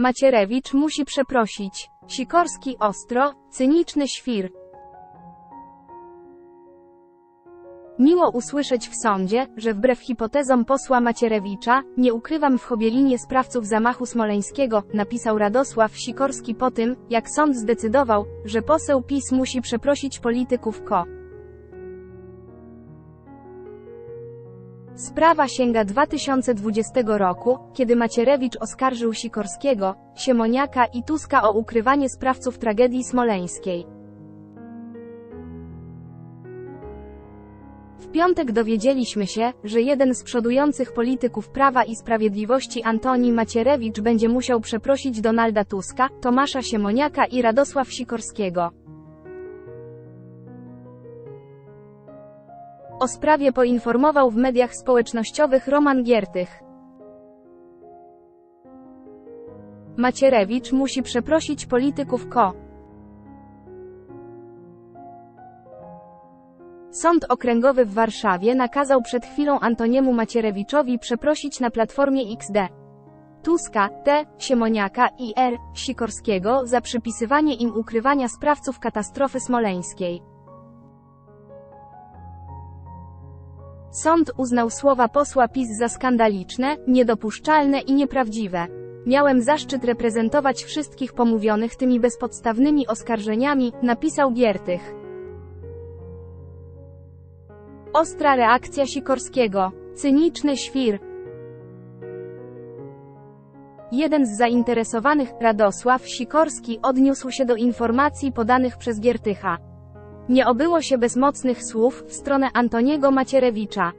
Macierewicz musi przeprosić. Sikorski ostro, cyniczny świr. Miło usłyszeć w sądzie, że wbrew hipotezom posła Macierewicza, nie ukrywam w Chobielinie sprawców zamachu smoleńskiego, napisał Radosław Sikorski po tym, jak sąd zdecydował, że poseł PiS musi przeprosić polityków KO. Sprawa sięga 2020 roku, kiedy Macierewicz oskarżył Sikorskiego, Siemoniaka i Tuska o ukrywanie sprawców tragedii smoleńskiej. W piątek dowiedzieliśmy się, że jeden z przodujących polityków Prawa i Sprawiedliwości Antoni Macierewicz będzie musiał przeprosić Donalda Tuska, Tomasza Siemoniaka i Radosław Sikorskiego. O sprawie poinformował w mediach społecznościowych Roman Giertych. Macierewicz musi przeprosić polityków KO. Sąd Okręgowy w Warszawie nakazał przed chwilą Antoniemu Macierewiczowi przeprosić na platformie XD. Tuska, T, Siemoniaka i R, Sikorskiego za przypisywanie im ukrywania sprawców katastrofy smoleńskiej. Sąd uznał słowa posła PiS za skandaliczne, niedopuszczalne i nieprawdziwe. Miałem zaszczyt reprezentować wszystkich pomówionych tymi bezpodstawnymi oskarżeniami, napisał Giertych. Ostra reakcja Sikorskiego. Cyniczny świr. Jeden z zainteresowanych, Radosław Sikorski, odniósł się do informacji podanych przez Giertycha. Nie obyło się bez mocnych słów w stronę Antoniego Macierewicza.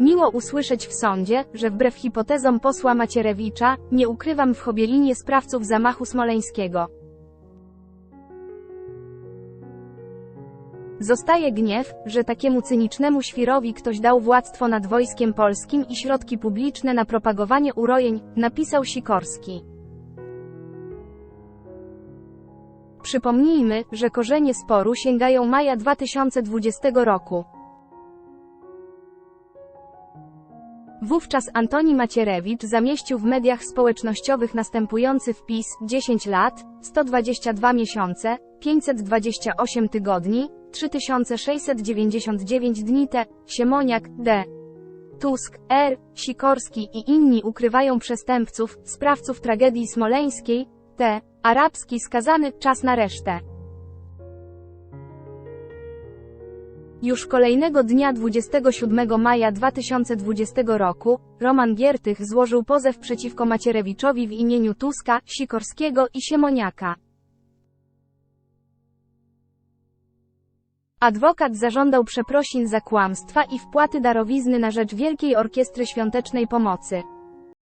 Miło usłyszeć w sądzie, że wbrew hipotezom posła Macierewicza, nie ukrywam w Chobielinie sprawców zamachu smoleńskiego. Zostaje gniew, że takiemu cynicznemu świrowi ktoś dał władztwo nad wojskiem polskim i środki publiczne na propagowanie urojeń, napisał Sikorski. Przypomnijmy, że korzenie sporu sięgają maja 2020 roku. Wówczas Antoni Macierewicz zamieścił w mediach społecznościowych następujący wpis 10 lat, 122 miesiące, 528 tygodni, 3699 dni T. Siemoniak, D. Tusk, R. Sikorski i inni ukrywają przestępców, sprawców tragedii smoleńskiej, T. Arabski skazany, czas na resztę. Już kolejnego dnia 27 maja 2020 roku, Roman Giertych złożył pozew przeciwko Macierewiczowi w imieniu Tuska, Sikorskiego i Siemoniaka. Adwokat zażądał przeprosin za kłamstwa i wpłaty darowizny na rzecz Wielkiej Orkiestry Świątecznej Pomocy.